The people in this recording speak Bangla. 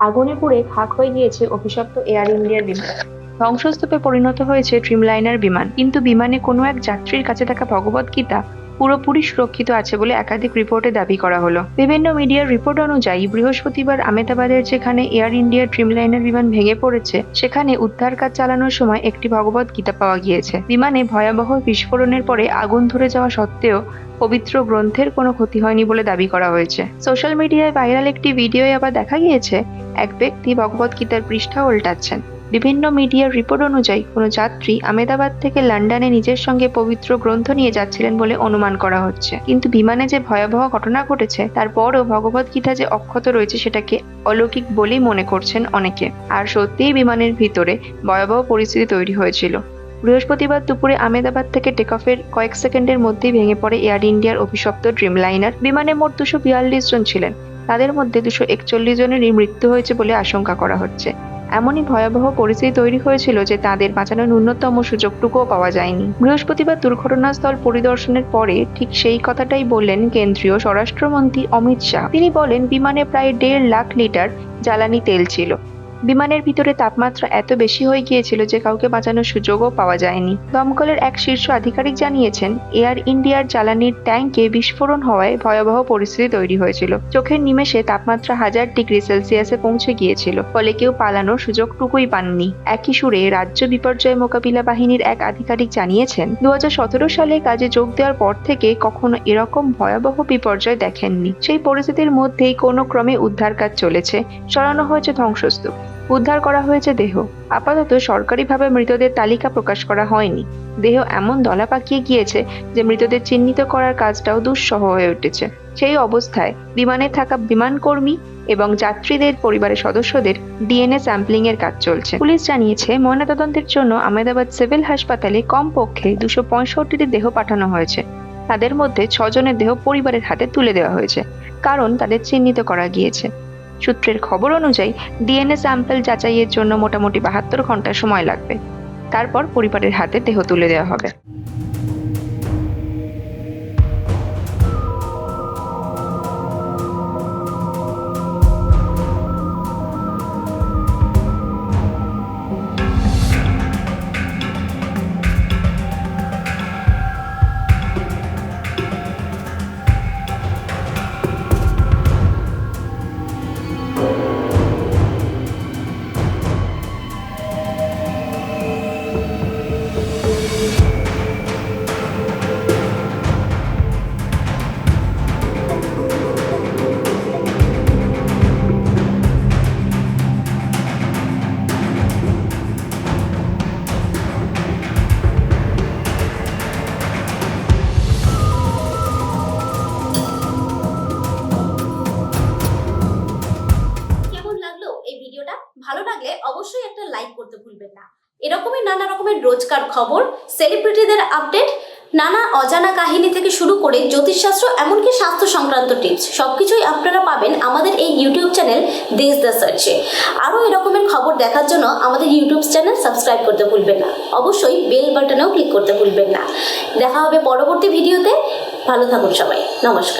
আগুনে পুড়ে খাক হয়ে গিয়েছে অভিশপ্ত এয়ার ইন্ডিয়ার বিমান। ধ্বংসস্তূপে পরিণত হয়েছে ড্রিমলাইনার বিমান। কিন্তু বিমানে কোনো এক যাত্রীর কাছে থাকা ভগবত গীতা পুরোপুরি সুরক্ষিত আছে বলে একাধিক রিপোর্টে দাবি করা হলো। বিভিন্ন মিডিয়ার রিপোর্ট অনুযায়ী বৃহস্পতিবার আমেদাবাদের যেখানে এয়ার ইন্ডিয়ার ড্রিমলাইনার বিমান ভেঙে পড়েছে, সেখানে উদ্ধার কাজ চালানোর সময় একটি ভগবত গীতা পাওয়া গিয়েছে। বিমানে ভয়াবহ বিস্ফোরণের পরে আগুন ধরে যাওয়া সত্ত্বেও পবিত্র গ্রন্থের কোনো ক্ষতি হয়নি বলে দাবি করা হয়েছে। সোশ্যাল মিডিয়ায় ভাইরাল একটি ভিডিওয় আবার দেখা গিয়েছে, এক ব্যক্তি ভগবত গীতার পৃষ্ঠা উল্টাচ্ছেন। বিভিন্ন মিডিয়ার রিপোর্ট অনুযায়ী কোনো যাত্রী আমেদাবাদ থেকে লন্ডনে নিজের সঙ্গে পবিত্র গ্রন্থ নিয়ে যাচ্ছিলেন বলে অনুমান করা হচ্ছে। কিন্তু বিমানে যে ভয়াবহ ঘটনা ঘটেছে, তারপরও ভগবত গীতা যে অক্ষত রয়েছে সেটাকে অলৌকিক বলেই মনে করছেন অনেকে। আর সত্যিই বিমানের ভিতরে ভয়াবহ পরিস্থিতি তৈরি হয়েছিল। বৃহস্পতিবার দুপুরে আমেদাবাদ থেকে টেক অফের কয়েক সেকেন্ডের মধ্যেই ভেঙে পড়ে এয়ার ইন্ডিয়ার অভিশপ্ত ড্রিম লাইনার বিমানে মোট দুশো বিয়াল্লিশ জন ছিলেন। তাদের মধ্যে দুশো একচল্লিশ জনেরই মৃত্যু হয়েছে বলে আশঙ্কা করা হচ্ছে। এমনই ভয়াবহ পরিস্থিতি তৈরি হয়েছিল যে তাদের বাঁচানোর ন্যূনতম সুযোগটুকুও পাওয়া যায়নি। বৃহস্পতিবার দুর্ঘটনাস্থল পরিদর্শনের পরে ঠিক সেই কথাটাই বললেন কেন্দ্রীয় স্বরাষ্ট্রমন্ত্রী অমিত শাহ। তিনি বলেন, বিমানে প্রায় দেড় লাখ লিটার জ্বালানি তেল ছিল। বিমানের ভিতরে তাপমাত্রা এত বেশি হয়ে গিয়েছিল যে কাউকে বাঁচানোর সুযোগও পাওয়া যায়নি। দমকলের এক শীর্ষ আধিকারিক জানিয়েছেন, এয়ার ইন্ডিয়ার জ্বালানির ট্যাঙ্কে বিস্ফোরণ হওয়ায় ভয়াবহ পরিস্থিতি তৈরি হয়েছিল। চোখের নিমেষে তাপমাত্রা হাজার ডিগ্রি সেলসিয়াসে পৌঁছে গিয়েছিল, ফলে কেউ পালানোর সুযোগটুকুই পাননি। একই সুরে রাজ্য বিপর্যয় মোকাবিলা বাহিনীর এক আধিকারিক জানিয়েছেন দু হাজার সতেরো সালে কাজে যোগ দেওয়ার পর থেকে কখনো এরকম ভয়াবহ বিপর্যয় দেখেননি। সেই পরিস্থিতির মধ্যেই কোনো ক্রমে উদ্ধার কাজ চলেছে সরানো হয়েছে ধ্বংসস্তূপ। উদ্ধার করা হয়েছে দেহ। আপাতত সরকারিভাবে মৃতদের তালিকা প্রকাশ করা হয়নি। দেহ এমন দলা পাকিয়ে গিয়েছে যে মৃতদের চিহ্নিত করার কাজটাও দুঃসহ হয়ে উঠেছে। সেই অবস্থায় বিমানে থাকা বিমানকর্মী এবং যাত্রীদের পরিবারের সদস্যদের ডিএনএ স্যাম্পলিং এর কাজ চলছে। পুলিশ জানিয়েছে, ময়নাতদন্তের জন্য আহমেদাবাদ সিভিল হাসপাতালে কমপক্ষে দুশো পঁয়ষট্টিটি দেহ পাঠানো হয়েছে। তাদের মধ্যে ছজনের দেহ পরিবারের হাতে তুলে দেওয়া হয়েছে, কারণ তাদের চিহ্নিত করা গিয়েছে। সূত্রের খবর অনুযায়ী, ডিএনএ স্যাম্পল যাচাইয়ের জন্য মোটামুটি বাহাত্তর ঘণ্টা সময় লাগবে। তারপর পরিবারের হাতে দেহ তুলে দেওয়া হবে। লাগলে অবশ্যই একটা লাইক করতে ভুলবেন না। এরকমই নানা রকমের রোজকার খবর সেলিব্রিটিদের আপডেট নানা অজানা কাহিনী থেকে শুরু করে জ্যোতিষশাস্ত্র, এমনকি স্বাস্থ্য সংক্রান্ত টিপস সবকিছুই আপনারা পাবেন আমাদের এই ইউটিউব চ্যানেল দেশ দ্য সার্চে আরও এরকমের খবর দেখার জন্য আমাদের ইউটিউব চ্যানেল সাবস্ক্রাইব করতে ভুলবেন না। অবশ্যই বেল বাটনেও ক্লিক করতে ভুলবেন না। দেখা হবে পরবর্তী ভিডিওতে ভালো থাকুন সবাই। নমস্কার।